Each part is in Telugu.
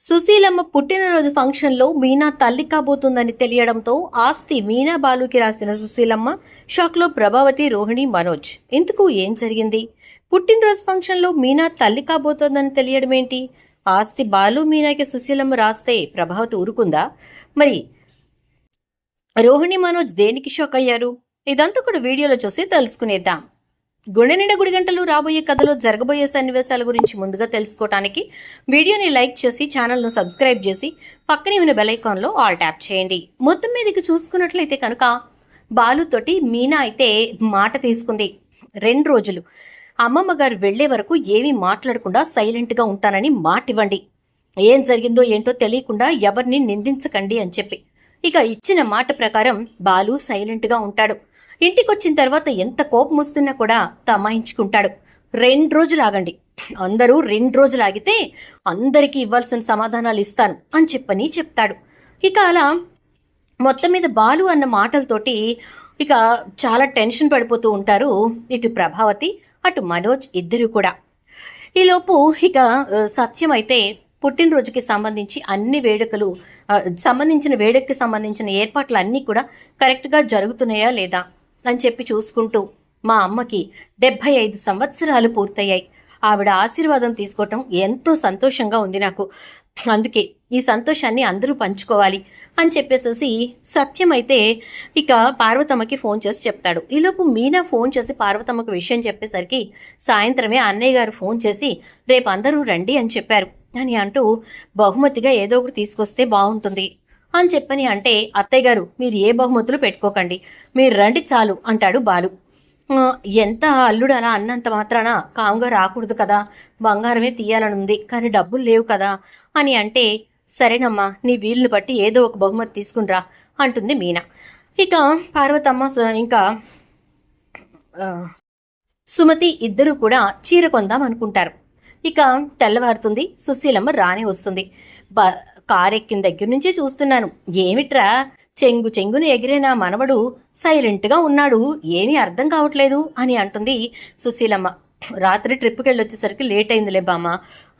సుశీలమ్మ పుట్టినరోజు ఫంక్షన్లో మీనా తల్లి కాబోతుందని తెలియడంతో ఆస్తి మీనా బాలుకి రాసిన సుశీలమ్మ షాక్లో ప్రభావతి రోహిణి మనోజ్. ఇందుకు ఏం జరిగింది? పుట్టినరోజు ఫంక్షన్లో మీనా తల్లి కాబోతోందని తెలియడమేంటి? ఆస్తి బాలు మీనాకి సుశీలమ్మ రాస్తే ప్రభావతి ఊరుకుందా? మరి రోహిణి మనోజ్ దేనికి షాక్ అయ్యారు? ఇదంతా కూడా వీడియోలో చూసి తెలుసుకునేద్దాం. గుండెనిండా గుడి గంటలు రాబోయే కథలో జరగబోయే సన్నివేశాల గురించి ముందుగా తెలుసుకోవటానికి వీడియోని లైక్ చేసి ఛానల్ను సబ్స్క్రైబ్ చేసి పక్కనే ఉన్న బెలైకాన్లో ఆల్ ట్యాప్ చేయండి. మొత్తం మీదకి చూసుకున్నట్లయితే కనుక బాలుతోటి మీనా అయితే మాట తీసుకుంది. రెండు రోజులు. అమ్మమ్మ గారు వెళ్ళే వరకు ఏమీ మాట్లాడకుండా సైలెంట్గా ఉంటానని మాట ఇవ్వండి ఏం జరిగిందో ఏంటో తెలియకుండా ఎవరిని నిందించకండి అని చెప్పి. ఇక ఇచ్చిన మాట ప్రకారం బాలు సైలెంట్గా ఉంటాడు. ఇంటికొచ్చిన తర్వాత ఎంత కోపం వస్తున్నా కూడా తమాయించుకుంటాడు. రెండు రోజులు ఆగండి. అందరూ రెండు రోజులు ఆగితే అందరికీ ఇవ్వాల్సిన సమాధానాలు ఇస్తాను అని చెప్పని చెప్తాడు. ఇక అలా మొత్తం మీద బాలు అన్న మాటలతోటి ఇక చాలా టెన్షన్ పడిపోతూ ఉంటారు ఇటు ప్రభావతి అటు మనోజ్ ఇద్దరు కూడా. ఈలోపు ఇక సత్యమైతే సత్యం అయితే పుట్టినరోజుకి సంబంధించి అన్ని వేడుకలు సంబంధించిన వేడుకకి సంబంధించిన ఏర్పాట్లు అన్నీ కూడా కరెక్ట్గా జరుగుతున్నాయా లేదా? అని చెప్పి చూసుకుంటూ మా అమ్మకి డెబ్భై ఐదు సంవత్సరాలు పూర్తయ్యాయి. ఆవిడ ఆశీర్వాదం తీసుకోవటం ఎంతో సంతోషంగా ఉంది నాకు. అందుకే ఈ సంతోషాన్ని అందరూ పంచుకోవాలి అని చెప్పేసేసి సత్యం అయితే ఇక పార్వతమ్మకి ఫోన్ చేసి చెప్తాడు. ఈలోపు మీనా ఫోన్ చేసి పార్వతమ్మకు విషయం చెప్పేసరికి సాయంత్రమే అన్నయ్య గారు ఫోన్ చేసి రేపు అందరూ రండి అని చెప్పారు. అని అంటూ బహుమతిగా ఏదో ఒకటి తీసుకొస్తే బాగుంటుంది. అని చెప్పని అంటే అత్తయ్య గారు మీరు ఏ బహుమతులు పెట్టుకోకండి. మీరు రండి చాలు అంటాడు బాలు. ఎంత అల్లుడు అలా అన్నంత మాత్రాన కాముగా రాకూడదు కదా. బంగారమే తీయాలని ఉంది కానీ డబ్బులు లేవు కదా. అని అంటే సరేనమ్మా నీ వీలును బట్టి ఏదో ఒక బహుమతి తీసుకునిరా అంటుంది మీనా. ఇక పార్వతమ్మ ఇంకా సుమతి ఇద్దరు కూడా చీర కొందాం అనుకుంటారు. ఇక తెల్లవారుతుంది సుశీలమ్మ రానే వస్తుంది. బ కారెక్కిన దగ్గర నుంచే చూస్తున్నాను. ఏమిట్రా? చెంగు చెంగును ఎగిరే నా మనవడు సైలెంట్గా ఉన్నాడు. ఏమీ అర్థం కావట్లేదు అని అంటుంది సుశీలమ్మ. రాత్రి ట్రిప్కి వెళ్ళొచ్చేసరికి లేట్ అయిందిలే బామ్మ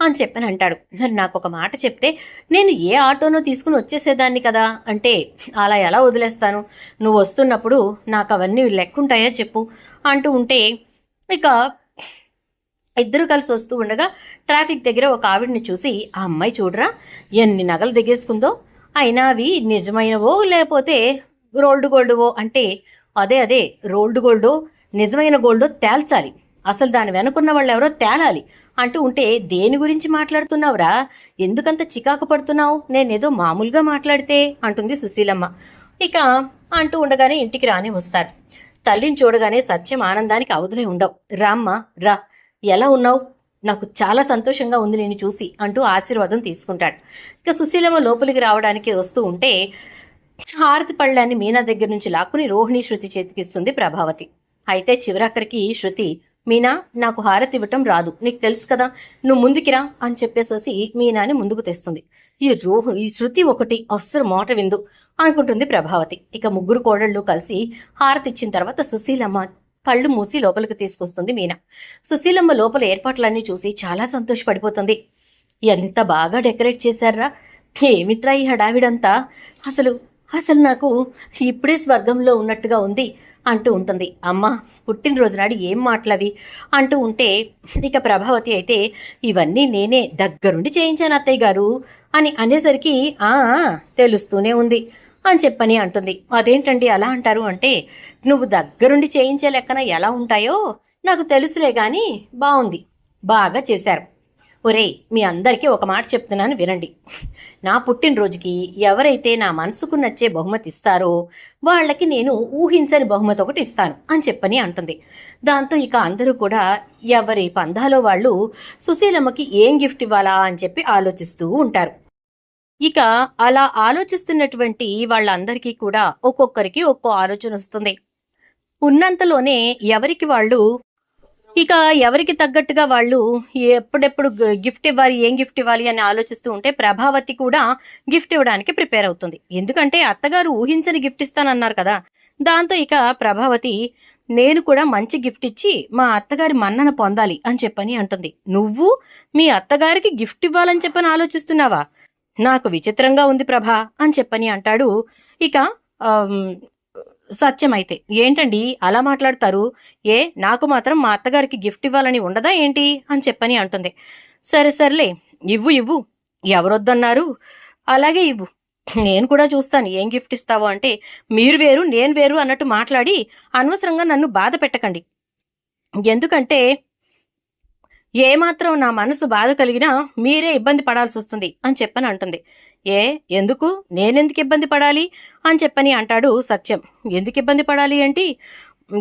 అని చెప్పని అంటాడు. మరి నాకు ఒక మాట చెప్తే నేను ఏ ఆటోనో తీసుకుని వచ్చేసేదాన్ని కదా? అంటే అలా ఎలా వదిలేస్తాను? నువ్వు వస్తున్నప్పుడు నాకు అవన్నీ లెక్కుంటాయా చెప్పు అంటూ ఉంటే ఇక ఇద్దరు కలిసి వస్తూ ఉండగా ట్రాఫిక్ దగ్గర ఒక ఆవిడ్ని చూసి ఆ అమ్మాయి చూడరా ఎన్ని నగలు దిగేసుకుందో. అయినా అవి నిజమైనవో లేకపోతే రోల్డ్ గోల్డ్వో? అంటే అదే అదే రోల్డ్ గోల్డో నిజమైన గోల్డో తేల్చాలి. అసలు దాని వెనుకున్న వాళ్ళు ఎవరో తేలాలి. అంటూ ఉంటే దేని గురించి మాట్లాడుతున్నావురా? ఎందుకంత చికాకు పడుతున్నావు? నేనేదో మామూలుగా మాట్లాడితే అంటుంది సుశీలమ్మ. ఇక అంటూ ఉండగానే ఇంటికి రాని వస్తారు. తల్లిని చూడగానే సత్యం ఆనందానికి అవధులే ఉండవు. రామ్మ రా ఎలా ఉన్నావు? నాకు చాలా సంతోషంగా ఉంది నేను చూసి అంటూ ఆశీర్వాదం తీసుకుంటాడు. ఇక సుశీలమ్మ లోపలికి రావడానికి వస్తూ ఉంటే హారతి పళ్ళాన్ని మీనా దగ్గర నుంచి లాక్కుని రోహిణి శృతి చేతికిస్తుంది ప్రభావతి. అయితే చివరాఖరికి శృతి మీనా నాకు హారతి ఇవ్వటం రాదు. నీకు తెలుసు కదా నువ్వు ముందుకిరా అని చెప్పేసేసి మీనాని ముందుకు తెస్తుంది. ఈ రోహు ఈ శృతి ఒకటి అస్సలు మాట విందు అనుకుంటుంది ప్రభావతి. ఇక ముగ్గురు కోడళ్ళు కలిసి హారతి ఇచ్చిన తర్వాత సుశీలమ్మ కళ్ళు మూసి లోపలికి తీసుకొస్తుంది మీనా. సుశీలమ్మ లోపల ఏర్పాట్లన్నీ చూసి చాలా సంతోషపడిపోతుంది. ఎంత బాగా డెకరేట్ చేశారా? ఏమిట్రా ఈ హడావిడంతా? అసలు అసలు నాకు ఇప్పుడే స్వర్గంలో ఉన్నట్టుగా ఉంది అంటూ ఉంటుంది. అమ్మ పుట్టినరోజు నాడు ఏం మాటలవి? అంటూ ఉంటే ఇక ప్రభావతి అయితే ఇవన్నీ నేనే దగ్గరుండి చేయించాను అత్తయ్య గారు అని అనేసరికి ఆ తెలుస్తూనే ఉంది అని చెప్పని అంటుంది. అదేంటండి అలా అంటారు అంటే నువ్వు దగ్గరుండి చేయించే లెక్కన ఎలా ఉంటాయో నాకు తెలుసులే గాని బాగుంది బాగా చేశారు. ఒరేయ్ మీ అందరికీ ఒక మాట చెప్తున్నాను వినండి. నా పుట్టినరోజుకి ఎవరైతే నా మనసుకు నచ్చే బహుమతి ఇస్తారో వాళ్ళకి నేను ఊహించని బహుమతి ఒకటి ఇస్తాను అని చెప్పని అంటుంది. దాంతో ఇక అందరూ కూడా ఎవరి పందాలో వాళ్ళు సుశీలమ్మకి ఏం గిఫ్ట్ ఇవ్వాలా అని చెప్పి ఆలోచిస్తూ ఉంటారు. ఇక అలా ఆలోచిస్తున్నటువంటి వాళ్ళందరికీ కూడా ఒక్కొక్కరికి ఒక్కో ఆలోచన వస్తుంది. ఉన్నంతలోనే ఎవరికి వాళ్ళు? ఇక ఎవరికి తగ్గట్టుగా వాళ్ళు ఎప్పుడెప్పుడు గిఫ్ట్ ఇవ్వాలి ఏం గిఫ్ట్ ఇవ్వాలి అని ఆలోచిస్తూ ఉంటే ప్రభావతి కూడా గిఫ్ట్ ఇవ్వడానికి ప్రిపేర్ అవుతుంది. ఎందుకంటే అత్తగారు ఊహించని గిఫ్ట్ ఇస్తానన్నారు కదా. దాంతో ఇక ప్రభావతి నేను కూడా మంచి గిఫ్ట్ ఇచ్చి మా అత్తగారి మన్నన పొందాలి అని చెప్పని అంటుంది. నువ్వు మీ అత్తగారికి గిఫ్ట్ ఇవ్వాలని చెప్పని ఆలోచిస్తున్నావా? నాకు విచిత్రంగా ఉంది ప్రభా అని చెప్పని అంటాడు. ఇక సత్యమైతే. ఏంటండి? అలా మాట్లాడతారు? ఏ నాకు మాత్రం మా అత్తగారికి గిఫ్ట్ ఇవ్వాలని ఉండదా ఏంటి? అని చెప్పని అంటుంది. సరే సర్లే. ఇవ్వు ఇవ్వు. ఎవరొద్దన్నారు? అలాగే ఇవ్వు. నేను కూడా చూస్తాను ఏం గిఫ్ట్ ఇస్తావో అంటే మీరు వేరు నేను వేరు అన్నట్టు మాట్లాడి అనవసరంగా నన్ను బాధ పెట్టకండి. ఎందుకంటే ఏమాత్రం నా మనసు బాధ కలిగినా మీరే ఇబ్బంది పడాల్సి వస్తుంది అని చెప్పని అంటుంది. ఏ ఎందుకు? నేనెందుకు ఇబ్బంది పడాలి? అని చెప్పని అంటాడు సత్యం. ఎందుకు ఇబ్బంది పడాలి ఏంటి?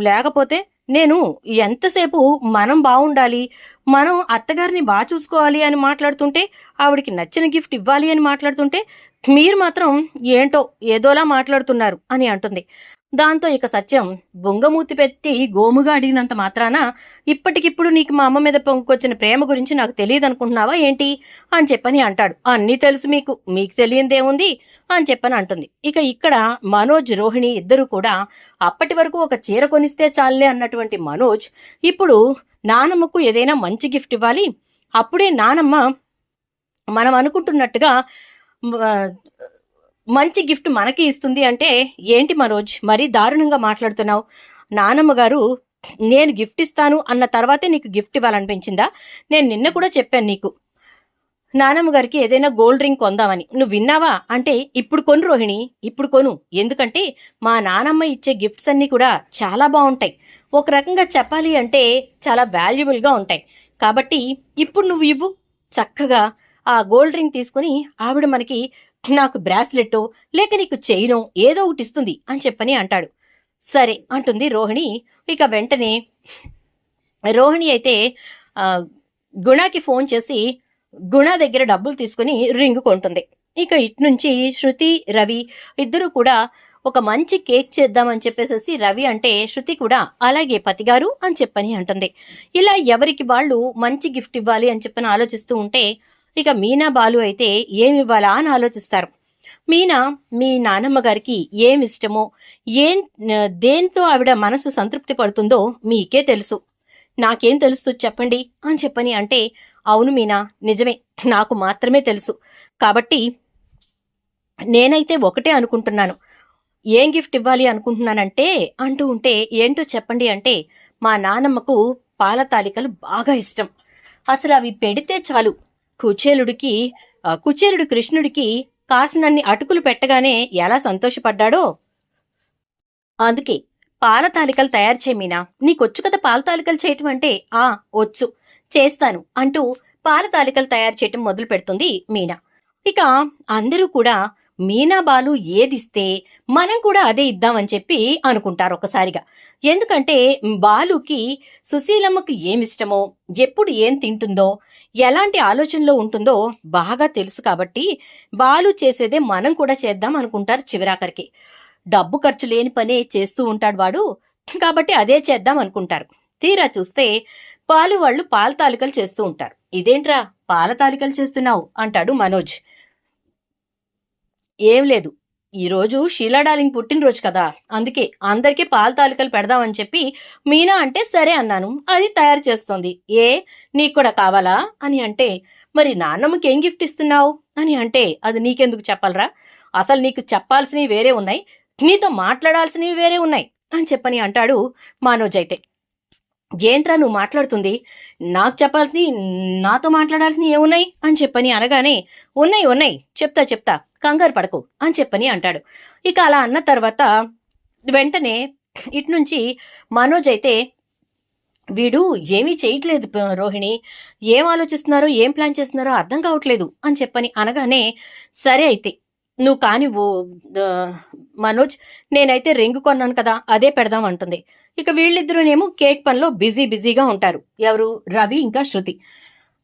లేకపోతే నేను ఎంతసేపు మనం బాగుండాలి మనం అత్తగారిని బాగా చూసుకోవాలి అని మాట్లాడుతుంటే ఆవిడికి నచ్చిన గిఫ్ట్ ఇవ్వాలి అని మాట్లాడుతుంటే మీరు మాత్రం ఏంటో ఏదోలా మాట్లాడుతున్నారు అని అంటుంది. దాంతో ఇక సత్యం బొంగమూతి పెట్టి గోముగా అడిగినంత మాత్రాన ఇప్పటికిప్పుడు నీకు మా అమ్మ మీద పొంగుకొచ్చిన ప్రేమ గురించి నాకు తెలియదు అనుకుంటున్నావా ఏంటి? అని చెప్పని అంటాడు. అన్నీ తెలుసు మీకు మీకు తెలియందేముంది అని చెప్పని అంటుంది. ఇక ఇక్కడ మనోజ్ రోహిణి ఇద్దరు కూడా అప్పటి వరకు ఒక చీర కొనిస్తే చాలే అన్నటువంటి మనోజ్ ఇప్పుడు నానమ్మకు ఏదైనా మంచి గిఫ్ట్ ఇవ్వాలి. అప్పుడే నానమ్మ మనం అనుకుంటున్నట్టుగా మంచి గిఫ్ట్ మనకి ఇస్తుంది అంటే ఏంటి మనోజ్? మరీ దారుణంగా మాట్లాడుతున్నావు. నానమ్మ గారు నేను గిఫ్ట్ ఇస్తాను అన్న తర్వాతే నీకు గిఫ్ట్ ఇవ్వాలనిపించిందా? నేను నిన్న కూడా చెప్పాను నీకు. నానమ్మ గారికి ఏదైనా గోల్డ్ రింగ్ కొందామని. నువ్వు విన్నావా? అంటే ఇప్పుడు కొను రోహిణి ఇప్పుడు కొను. ఎందుకంటే మా నానమ్మ ఇచ్చే గిఫ్ట్స్ అన్నీ కూడా చాలా బాగుంటాయి. ఒక రకంగా చెప్పాలి అంటే చాలా వాల్యుబుల్గా ఉంటాయి. కాబట్టి ఇప్పుడు నువ్వు ఇవ్వు. చక్కగా ఆ గోల్డ్ రింగ్ తీసుకుని ఆవిడ మనకి నాకు బ్రాస్లెట్టో లేక నీకు చైనో ఏదో ఒకటి ఇస్తుంది అని చెప్పని అంటాడు. సరే అంటుంది రోహిణి. ఇక వెంటనే రోహిణి అయితే గుణాకి ఫోన్ చేసి గుణ దగ్గర డబ్బులు తీసుకుని రింగ్ కొంటుంది. ఇక ఇటు నుంచి శృతి రవి ఇద్దరు కూడా ఒక మంచి కేక్ చేద్దామని చెప్పేసి రవి అంటే శృతి కూడా అలాగే పతిగారు అని చెప్పని అంటుంది. ఇలా ఎవరికి వాళ్ళు మంచి గిఫ్ట్ ఇవ్వాలి అని చెప్పని ఆలోచిస్తూ ఉంటే ఇక మీనా బాలు అయితే ఏమి ఇవ్వాలా అని ఆలోచిస్తారు. మీనా మీ నానమ్మ గారికి ఏమి ఇష్టమో ఏం దేంతో ఆవిడ మనసు సంతృప్తి పడుతుందో మీకే తెలుసు. నాకేం తెలుసు చెప్పండి అని చెప్పని అంటే అవును మీనా నిజమే నాకు మాత్రమే తెలుసు. కాబట్టి నేనైతే ఒకటే అనుకుంటున్నాను. ఏం గిఫ్ట్ ఇవ్వాలి అనుకుంటున్నానంటే అంటూ ఉంటే ఏంటో చెప్పండి అంటే మా నానమ్మకు పాల తాలికలు బాగా ఇష్టం. అసలు అవి పెడితే చాలు. కుచేలుడికి కుచేలుడు కృష్ణుడికి కాసినన్ని అటుకులు పెట్టగానే ఎలా సంతోషపడ్డాడో? అందుకే పాల తాలికలు తయారు చేయమీనా నీకొచ్చు కదా పాల తాలికలు చేయటం అంటే? ఆ వచ్చు. చేస్తాను అంటూ పాల తాలికలు తయారు చేయటం మొదలు పెడుతుంది మీనా. ఇక అందరూ కూడా మీనా బాలు ఏదిస్తే మనం కూడా అదే ఇద్దామని చెప్పి అనుకుంటారు ఒకసారిగా. ఎందుకంటే బాలుకి సుశీలమ్మకు ఏమిష్టమో ఎప్పుడు ఏం తింటుందో ఎలాంటి ఆలోచనలో ఉంటుందో బాగా తెలుసు కాబట్టి బాలు చేసేదే మనం కూడా చేద్దాం అనుకుంటారు చివరాఖరికి. డబ్బు ఖర్చు లేని పనే చేస్తూ ఉంటాడు వాడు కాబట్టి అదే చేద్దాం అనుకుంటారు. తీరా చూస్తే పాలు వాళ్ళు పాల తాలికలు చేస్తూ ఉంటారు. ఇదేంట్రా పాల తాలికలు చేస్తున్నావు? అంటాడు మనోజ్. ఏం లేదు. ఈరోజు షీలా డార్లింగ్ పుట్టినరోజు కదా. అందుకే అందరికీ పాల తాలికలు పెడదామని చెప్పి మీనా అంటే సరే అన్నాను. అది తయారు చేస్తోంది. ఏ? నీకు కూడా కావాలా? అని అంటే మరి నాన్నమ్మకి ఏం గిఫ్ట్ ఇస్తున్నావు? అని అంటే అది నీకెందుకు చెప్పాలరా? అసలు నీకు చెప్పాల్సినవి వేరే ఉన్నాయి. నీతో మాట్లాడాల్సినవి వేరే ఉన్నాయి. అని చెప్పని అంటాడు మనోజ్ అయితే. ఏంట్రా నువ్వు మాట్లాడుతుంది? నాకు చెప్పాల్సి నాతో మాట్లాడాల్సినవి ఏమున్నాయి? అని చెప్పని అనగానే ఉన్నాయి ఉన్నాయి చెప్తా చెప్తా కంగారు పడకు అని చెప్పని అంటాడు. ఇక అలా అన్న తర్వాత వెంటనే ఇటు నుంచి మనోజ్ అయితే వీడు ఏమీ చేయట్లేదు రోహిణి. ఏం ఆలోచిస్తున్నారో? ఏం ప్లాన్ చేస్తున్నారో అర్థం కావట్లేదు అని చెప్పని అనగానే సరే అయితే నువ్వు కానివ్వు ఓ మనోజ్ నేనైతే రింగ్ కొన్నాను కదా అదే పెడదాం అంటుంది. ఇక వీళ్ళిద్దరూనేమో కేక్ పనిలో బిజీ బిజీగా ఉంటారు. ఎవరు? రవి ఇంకా శృతి.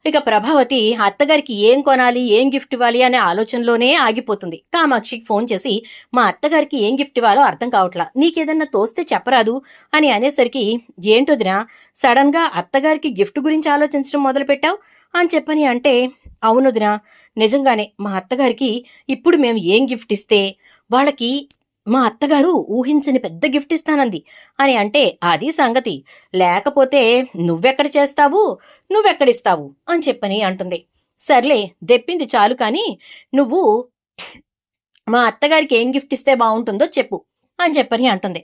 ఇక ప్రభావతి అత్తగారికి ఏం కొనాలి ఏం గిఫ్ట్ ఇవ్వాలి అనే ఆలోచనలోనే ఆగిపోతుంది. కామాక్షికి ఫోన్ చేసి మా అత్తగారికి ఏం గిఫ్ట్ ఇవ్వాలో అర్థం కావట్లా నీకేదన్నా తోస్తే చెప్పరాదు అని అనేసరికి ఏంటొదినా సడన్గా అత్తగారికి గిఫ్ట్ గురించి ఆలోచించడం మొదలుపెట్టావు? అని చెప్పని అంటే అవునొదినా నిజంగానే మా అత్తగారికి ఇప్పుడు మేము ఏం గిఫ్ట్ ఇస్తే వాళ్ళకి మా అత్తగారు ఊహించని పెద్ద గిఫ్ట్ ఇస్తానంది. అని అంటే అది సంగతి. లేకపోతే నువ్వెక్కడ చేస్తావు నువ్వెక్కడిస్తావు అని చెప్పని అంటుంది. సర్లే దెప్పింది చాలు కానీ నువ్వు మా అత్తగారికి ఏం గిఫ్ట్ ఇస్తే బాగుంటుందో చెప్పు అని చెప్పని అంటుంది.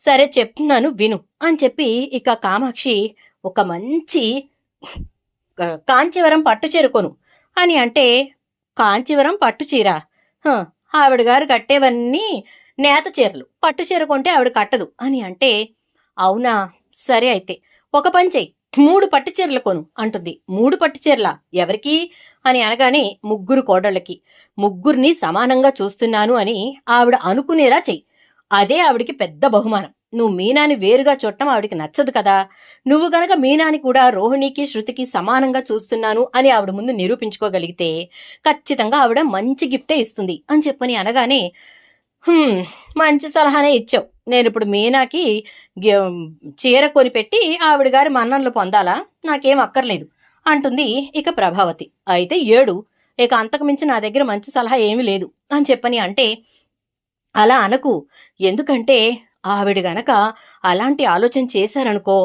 సరే చెప్తున్నాను విను అని చెప్పి ఇక కామాక్షి ఒక మంచి కాంచీవరం పట్టు చేరుకోను. అని అంటే కాంచీవరం పట్టు చీర. ఆవిడ గారు కట్టేవన్నీ నేత చీరలు. పట్టు చీర కొంటే ఆవిడ కట్టదు. అని అంటే అవునా సరే అయితే. ఒక పని చెయ్యి. మూడు పట్టు చీరలు కొను. అంటుంది. మూడు పట్టు చీరల? ఎవరికి? అని అనగానే ముగ్గురు కోడళ్ళకి. ముగ్గురిని సమానంగా చూస్తున్నాను అని ఆవిడ అనుకునేలా చెయ్యి. అదే ఆవిడికి పెద్ద బహుమానం. నువ్వు మీనాని వేరుగా చూడటం ఆవిడికి నచ్చదు కదా. నువ్వు గనక మీనాని కూడా రోహిణికి శృతికి సమానంగా చూస్తున్నాను అని ఆవిడ ముందు నిరూపించుకోగలిగితే ఖచ్చితంగా ఆవిడ మంచి గిఫ్టే ఇస్తుంది అని చెప్పని అనగానే మంచి సలహానే ఇచ్చావు. నేను ఇప్పుడు మీనాకి చీర కొనిపెట్టి ఆవిడ గారి మన్ననలు పొందాలా? నాకేం అక్కర్లేదు అంటుంది ఇక ప్రభావతి. అయితే ఏడు. ఇక అంతకుమించి నా దగ్గర మంచి సలహా ఏమీ లేదు అని చెప్పని అంటే అలా అనకు. ఎందుకంటే ఆవిడ గనక అలాంటి ఆలోచన చేశారనుకో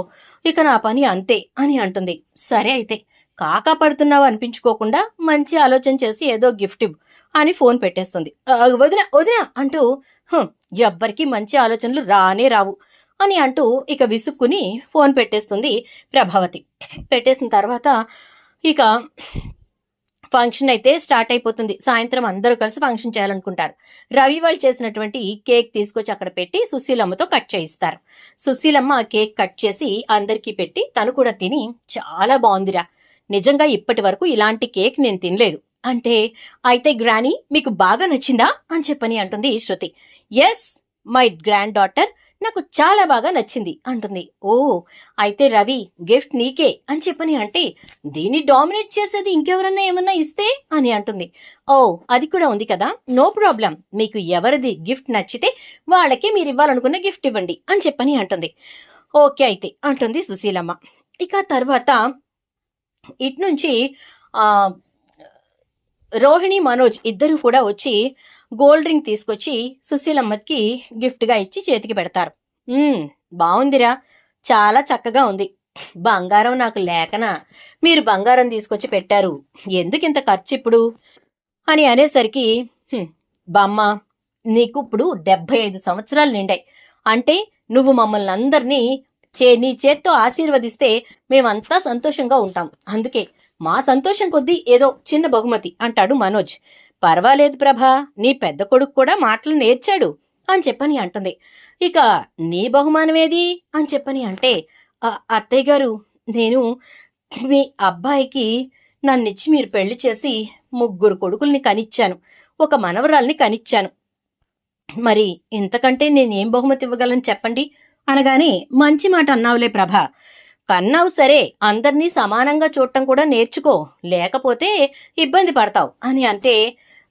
ఇక నా పని అంతే అని అంటుంది. సరే అయితే కాకా పడుతున్నావు అనిపించుకోకుండా మంచి ఆలోచన చేసి ఏదో గిఫ్ట్ ఇవ్వు అని ఫోన్ పెట్టేస్తుంది. వదిన వదిన అంటూ ఎవ్వరికీ మంచి ఆలోచనలు రానే రావు అని అంటూ ఇక విసుక్కుని ఫోన్ పెట్టేస్తుంది ప్రభావతి. పెట్టేసిన తర్వాత ఇక ఫంక్షన్ అయితే స్టార్ట్ అయిపోతుంది. సాయంత్రం అందరూ కలిసి ఫంక్షన్ చేయాలనుకుంటారు. రవి వాళ్ళు చేసినటువంటి కేక్ తీసుకొచ్చి అక్కడ పెట్టి సుశీలమ్మతో కట్ చేయిస్తారు. సుశీలమ్మ ఆ కేక్ కట్ చేసి అందరికీ పెట్టి తను కూడా తిని చాలా బాగుందిరా. నిజంగా ఇప్పటి వరకు ఇలాంటి కేక్ నేను తినలేదు. అంటే అయితే గ్రానీ మీకు బాగా నచ్చిందా? అని చెప్పని అంటుంది Shruti. Yes my grand daughter నాకు చాలా బాగా నచ్చింది అంటుంది. ఓ అయితే రవి గిఫ్ట్ నీకే అని చెప్పని అంటే దీన్ని డామినేట్ చేసేది ఇంకెవరన్నా ఏమన్నా ఇస్తే? అని అంటుంది. ఓ అది కూడా ఉంది కదా. No problem. మీకు ఎవరిది గిఫ్ట్ నచ్చితే వాళ్ళకి మీరు ఇవ్వాలనుకున్న గిఫ్ట్ ఇవ్వండి అని చెప్పని అంటుంది. ఓకే అయితే అంటుంది సుశీలమ్మ. ఇక తర్వాత ఇటు నుంచి ఆ రోహిణి మనోజ్ ఇద్దరు కూడా వచ్చి గోల్డ్ రింగ్ తీసుకొచ్చి సుశీలమ్మకి గిఫ్ట్గా ఇచ్చి చేతికి పెడతారు. బాగుందిరా చాలా చక్కగా ఉంది. బంగారం నాకు లేకనా? మీరు బంగారం తీసుకొచ్చి పెట్టారు. ఎందుకు ఇంత ఖర్చు ఇప్పుడు అని అనేసరికి బామ్మ నీకు ఇప్పుడు డెబ్బై ఐదు సంవత్సరాలు నిండాయి. అంటే నువ్వు మమ్మల్ని అందరినీ చే నీ చేత్తో ఆశీర్వదిస్తే మేమంతా సంతోషంగా ఉంటాం. అందుకే మా సంతోషం కొద్దీ ఏదో చిన్న బహుమతి అంటాడు మనోజ్. పర్వాలేదు ప్రభా నీ పెద్ద కొడుకు కూడా మాటలు నేర్చాడు అని చెప్పని అంటుంది. ఇక నీ బహుమానమేది అని చెప్పని అంటే "ఆ, అత్తయ్య గారు నేను మీ అబ్బాయికి నన్నిచ్చి మీరు పెళ్ళి చేసి ముగ్గురు కొడుకుల్ని కనిచ్చాను ఒక మనవరాల్ని కనిచ్చాను. మరి ఇంతకంటే నేనేం బహుమతి ఇవ్వగలను చెప్పండి? అనగానే మంచి మాట అన్నావులే ప్రభ. కన్నావు సరే అందర్నీ సమానంగా చూడటం కూడా నేర్చుకో లేకపోతే ఇబ్బంది పడతావు అని అంటే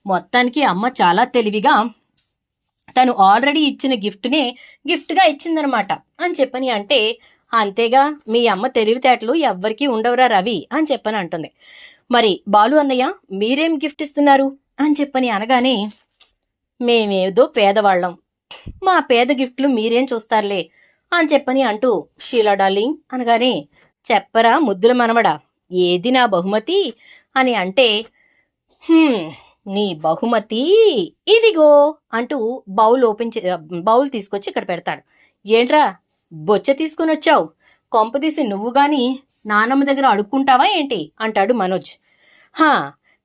మొత్తానికి అమ్మ చాలా తెలివిగా తను ఆల్రెడీ ఇచ్చిన గిఫ్ట్నే గిఫ్ట్గా ఇచ్చిందనమాట అని చెప్పని అంటే అంతేగా మీ అమ్మ తెలివితేటలు ఎవ్వరికీ ఉండవురా రవి అని చెప్పని అంటుంది. మరి బాలు అన్నయ్య మీరేం గిఫ్ట్ ఇస్తున్నారు? అని చెప్పని అనగానే మేమేదో పేదవాళ్ళం. మా పేద గిఫ్ట్లు మీరేం చూస్తారులే అని చెప్పని అంటూ షీలా డార్లింగ్ అనగానే చెప్పరా ముద్దుల మనవడా ఏది నా బహుమతి? అని అంటే నీ బహుమతి ఇదిగో అంటూ బౌల్ ఓపెన్ చే బౌల్ తీసుకొచ్చి ఇక్కడ పెడతాడు. ఏంట్రా బొచ్చ తీసుకుని వచ్చావు? కొంపదీసి నువ్వు గాని నానమ్మ దగ్గర అడుక్కుంటావా ఏంటి? అంటాడు మనోజ్. హా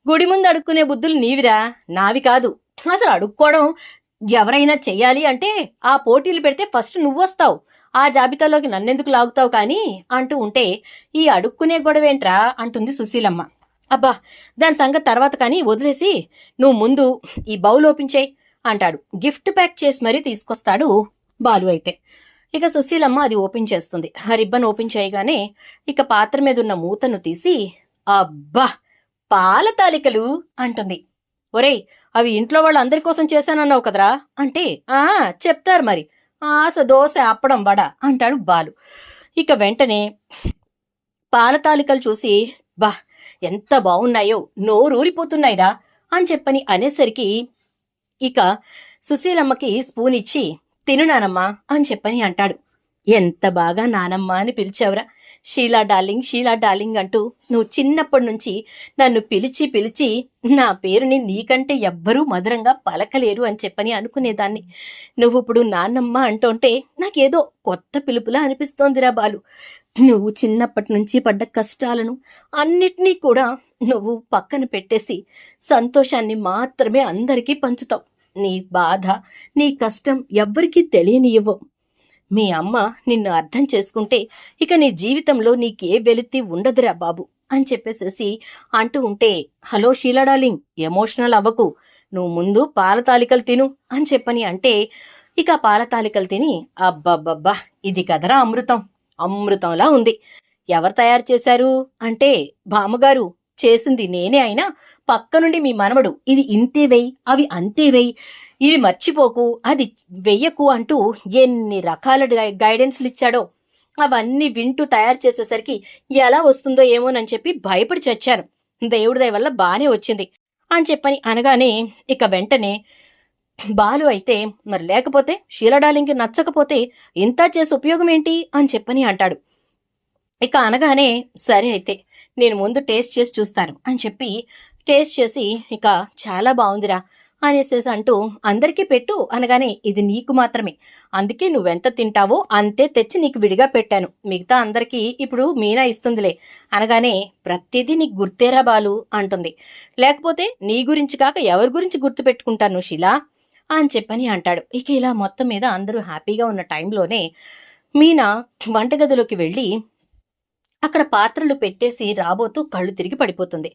గుడి ముందు అడుక్కునే బుద్ధులు నీవిరా? నావి కాదు. అసలు అడుక్కోవడం ఎవరైనా చెయ్యాలి అంటే ఆ పోటీలు పెడితే ఫస్ట్ నువ్వు వస్తావు. ఆ జాబితాలోకి నన్నెందుకు లాగుతావు కానీ అంటూ ఉంటే ఈ అడుక్కునే గొడవేంట్రా? అంటుంది సుశీలమ్మ. అబ్బా దాని సంగతి తర్వాత కానీ వదిలేసి నువ్వు ముందు ఈ బౌల్ ఓపెన్ అంటాడు. గిఫ్ట్ ప్యాక్ చేసి మరీ తీసుకొస్తాడు బాలు అయితే. ఇక సుశీలమ్మ అది ఓపెన్ చేస్తుంది. ఆ రిబ్బన్ ఓపెన్ చేయగానే ఇక పాత్ర మీద ఉన్న మూతను తీసి అబ్బా పాల తాలికలు అంటుంది. ఒరేయ్ అవి ఇంట్లో వాళ్ళందరి కోసం చేశానన్నావు కదరా? అంటే ఆ చెప్తారు మరి. ఆశ దోశ అప్పడం వడ అంటాడు బాలు. ఇక వెంటనే పాల తాలికలు చూసి బా ఎంత బాగున్నాయో నోరూరిపోతున్నాయిరా అని చెప్పని అనేసరికి ఇక సుశీలమ్మకి స్పూన్ ఇచ్చి తిను నానమ్మా అని చెప్పని అంటాడు. ఎంత బాగా నానమ్మ అని పిలిచావురా. షీలా డార్లింగ్ షీలా డార్లింగ్ అంటూ నువ్వు చిన్నప్పటి నుంచి నన్ను పిలిచి పిలిచి నా పేరుని నీకంటే ఎవ్వరూ మధురంగా పలకలేరు అని చెప్పని అనుకునేదాన్ని. నువ్వు ఇప్పుడు నాన్నమ్మ అంటుంటే నాకేదో కొత్త పిలుపులా అనిపిస్తోందిరా బాలు. నువ్వు చిన్నప్పటి నుంచి పడ్డ కష్టాలను అన్నిటినీ కూడా నువ్వు పక్కన పెట్టేసి సంతోషాన్ని మాత్రమే అందరికీ పంచుతావు. నీ బాధ నీ కష్టం ఎవ్వరికీ తెలియనివ్వవు మీ అమ్మ నిన్ను అర్థం చేసుకుంటే ఇక నీ జీవితంలో నీకే వెలితి ఉండదురా బాబు అని చెప్పేసేసి అంటూ ఉంటే హలో షీలా డార్లింగ్ ఎమోషనల్ అవ్వకు. నువ్వు ముందు పాల తాలికలు తిను అని చెప్పని అంటే ఇక పాల తాలికలు తిని అబ్బబ్బబ్బా ఇది కదరా అమృతం. అమృతంలా ఉంది. ఎవరు తయారు చేశారు? అంటే బామ్మగారు చేసింది నేనే అయినా పక్క నుండి మీ మనవడు ఇది ఇంతే వెయ్యి అవి అంతే వెయ్యి ఇవి మర్చిపోకు అది వెయ్యకు అంటూ ఎన్ని రకాల గైడెన్స్లు ఇచ్చాడో అవన్నీ వింటూ తయారు చేసేసరికి ఎలా వస్తుందో ఏమోనని చెప్పి భయపడి చచ్చాను. దేవుడి దయ వల్ల బానే వచ్చింది. అని చెప్పని అనగానే ఇక వెంటనే బాలు అయితే మరి లేకపోతే షీలడాలింకి నచ్చకపోతే ఇంత చేసి ఉపయోగం ఏంటి? అని చెప్పని అంటాడు. ఇక అనగానే సరే అయితే నేను ముందు టేస్ట్ చేసి చూస్తాను అని చెప్పి టేస్ట్ చేసి ఇక చాలా బాగుందిరా అనేసేసి అంటూ అందరికీ పెట్టు అనగానే ఇది నీకు మాత్రమే. అందుకే నువ్వెంత తింటావో అంతే తెచ్చి నీకు విడిగా పెట్టాను. మిగతా అందరికీ ఇప్పుడు మీనా ఇస్తుందిలే అనగానే ప్రతిదీ నీకు గుర్తేరా బాలు అంటుంది. లేకపోతే నీ గురించి కాక ఎవరి గురించి గుర్తు పెట్టుకుంటాను శిలా అని చెప్పని అంటాడు. ఇక ఇలా మొత్తం మీద అందరూ హ్యాపీగా ఉన్న టైంలోనే మీనా వంటగదిలోకి వెళ్ళి అక్కడ పాత్రలు పెట్టేసి రాబోతూ కళ్ళు తిరిగి పడిపోతుంది.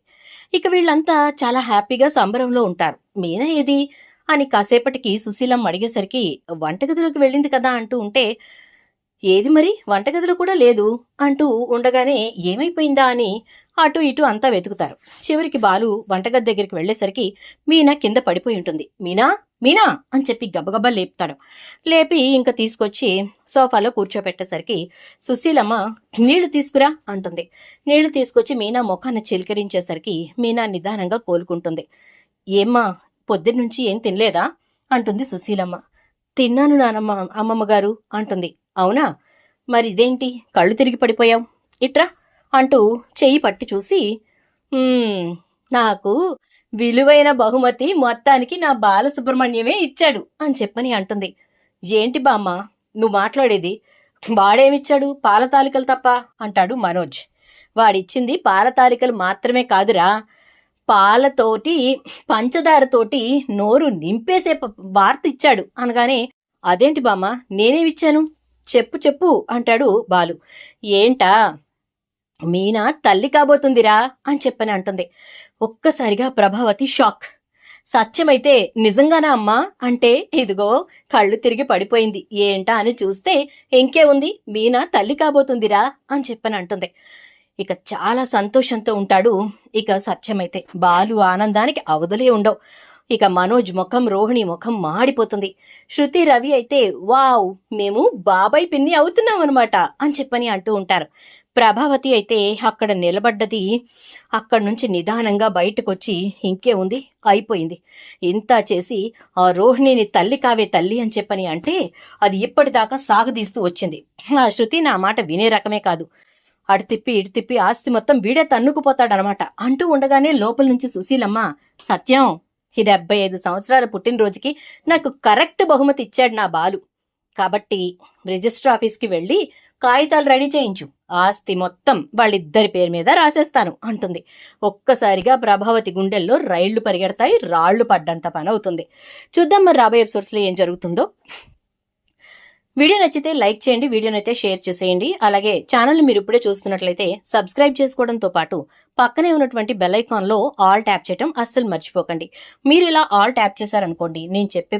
ఇక వీళ్ళంతా చాలా హ్యాపీగా సంబరంలో ఉంటారు. మీనా ఏది? అని కాసేపటికి సుశీలం అడిగేసరికి వంటగదిలోకి వెళ్ళింది కదా అంటూ ఉంటే ఏది మరి? వంటగదిలో కూడా లేదు అంటూ ఉండగానే ఏమైపోయిందా అని అటు ఇటు అంతా వెతుకుతారు. చివరికి బాలు వంటగది దగ్గరికి వెళ్ళేసరికి మీనా కింద పడిపోయి ఉంటుంది. మీనా? మీనా? అని చెప్పి గబగబా లేపుతాడు. లేపి ఇంకా తీసుకొచ్చి సోఫాలో కూర్చోపెట్టేసరికి సుశీలమ్మ నీళ్ళు తీసుకురా అంటుంది. నీళ్ళు తీసుకొచ్చి మీనా ముఖాన్ని చిలకరించేసరికి మీనా నిదానంగా కోలుకుంటుంది. ఏమ్మా పొద్దున్నుంచి ఏం తినలేదా? అంటుంది సుశీలమ్మ. తిన్నాను నానమ్మ అమ్మమ్మ గారు అంటుంది. అవునా? మరి ఇదేంటి? కళ్ళు తిరిగి పడిపోయావు. ఇట్రా అంటూ చెయ్యి పట్టి చూసి నాకు విలువైన బహుమతి మొత్తానికి నా బాలసుబ్రహ్మణ్యమే ఇచ్చాడు అని చెప్పని అంటుంది. ఏంటి బామ్మ నువ్వు మాట్లాడేది? వాడేమిచ్చాడు? పాలతాలికలు తప్ప అంటాడు మనోజ్. వాడిచ్చింది పాలతాలికలు మాత్రమే కాదురా. పాలతోటి పంచదారతోటి నోరు నింపేసే వార్త ఇచ్చాడు. అనగానే అదేంటి బామ్మ నేనేమిచ్చాను? చెప్పు చెప్పు అంటాడు బాలు. ఏంటా మీనా తల్లి కాబోతుందిరా అని చెప్పని అంటుంది. ఒక్కసారిగా ప్రభావతి షాక్. సత్యమైతే నిజంగానా అమ్మా? అంటే ఇదిగో కళ్ళు తిరిగి పడిపోయింది. ఏంటా అని చూస్తే ఇంకే ఉంది? మీనా తల్లి కాబోతుందిరా అని చెప్పని అంటుంది. ఇక చాలా సంతోషంతో ఉంటాడు ఇక సత్యమైతే. బాలు ఆనందానికి అవధులే ఉండవు. ఇక మనోజ్ ముఖం రోహిణి ముఖం మాడిపోతుంది. శృతి రవి అయితే వావ్ మేము బాబాయ్ పిన్ని అవుతున్నాం అనమాట అని చెప్పని అంటూ ఉంటారు. ప్రభావతి అయితే అక్కడ నిలబడ్డది. అక్కడి నుంచి నిదానంగా బయటకొచ్చి ఇంకే ఉంది అయిపోయింది. ఇంత చేసి ఆ రోహిణిని తల్లి కావే తల్లి అని చెప్పని అంటే అది ఇప్పటిదాకా సాగదీస్తూ వచ్చింది. ఆ శృతి నా మాట వినే రకమే కాదు. అటు తిప్పి ఇటు తిప్పి ఆస్తి మొత్తం వీడే తన్నుకుపోతాడనమాట అంటూ ఉండగానే లోపల నుంచి సుశీలమ్మ సత్యం ఈ డెబ్బై ఐదు సంవత్సరాల పుట్టినరోజుకి నాకు కరెక్ట్ బహుమతి ఇచ్చాడు నా బాలు. కాబట్టి రిజిస్టర్ ఆఫీస్కి వెళ్ళి కాగితాలు రెడీ చేయించు. ఆస్తి మొత్తం వాళ్ళిద్దరి పేరు మీద రాసేస్తాను అంటుంది. ఒక్కసారిగా ప్రభావతి గుండెల్లో రైళ్ళు పరిగెడతాయి రాళ్ళు పడ్డంత పని అవుతుంది చూద్దాం మరి రాబోయే ఎపిసోడ్స్లో ఏం జరుగుతుందో. వీడియో నచ్చితే లైక్ చేయండి వీడియోనైతే షేర్ చేసేయండి. అలాగే ఛానల్ని మీరు ఇప్పుడే చూస్తున్నట్లయితే సబ్స్క్రైబ్ చేసుకోవడంతో పాటు పక్కనే ఉన్నటువంటి బెల్ ఐకాన్లో ఆల్ ట్యాప్ చేయడం అస్సలు మర్చిపోకండి. మీరు ఇలా ఆల్ ట్యాప్ చేశారనుకోండి నేను చెప్పే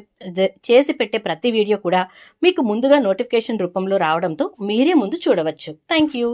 చేసి పెట్టే ప్రతి వీడియో కూడా మీకు ముందుగా నోటిఫికేషన్ రూపంలో రావడంతో మీరే ముందు చూడవచ్చు. Thank you